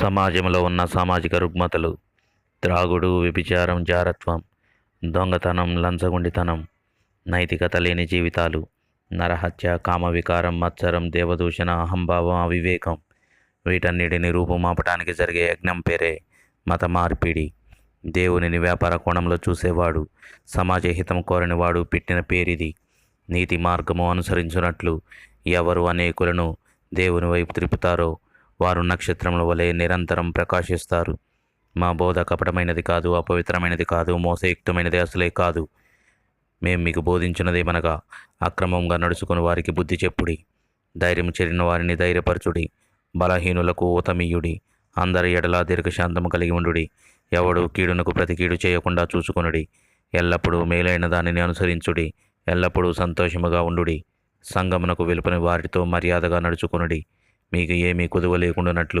సమాజంలో ఉన్న సామాజిక రుగ్మతలు త్రాగుడు వ్యభిచారం జారత్వం దొంగతనం లంచగొండితనం నైతికత లేని జీవితాలు నరహత్య కామవికారం మత్సరం దేవదూషణ అహంభావం అవివేకం వీటన్నిటిని రూపుమాపటానికి జరిగే యజ్ఞం పేరే మత మార్పిడి. దేవునిని వ్యాపార కోణంలో చూసేవాడు సమాజ హితం కోరనివాడు పెట్టిన పేరిది. నీతి మార్గము అనుసరించినట్లు ఎవరు అనేకులను దేవుని వైపు త్రిపుతారో వారు నక్షత్రముల వలె నిరంతరం ప్రకాశిస్తారు. మా బోధ కపటమైనది కాదు అపవిత్రమైనది కాదు మోసయుక్తమైనది అసలే కాదు. మేము మీకు బోధించినదేమనగా అక్రమంగా నడుచుకుని వారికి బుద్ధి చెప్పుడి ధైర్యం చెరిన వారిని ధైర్యపరచుడి బలహీనులకు ఊతమీయుడి అందరి ఎడలా దీర్ఘశాంతము కలిగి ఉండుడి ఎవడు కీడునకు ప్రతి కీడు చేయకుండా చూసుకొనుడి ఎల్లప్పుడూ మేలైన దానిని అనుసరించుడి ఎల్లప్పుడూ సంతోషముగా ఉండుడి సంగమునకు వెలుపని వారితో మర్యాదగా నడుచుకొనుడి. మీకు ఏమీ కుదువ లేకుండానట్లు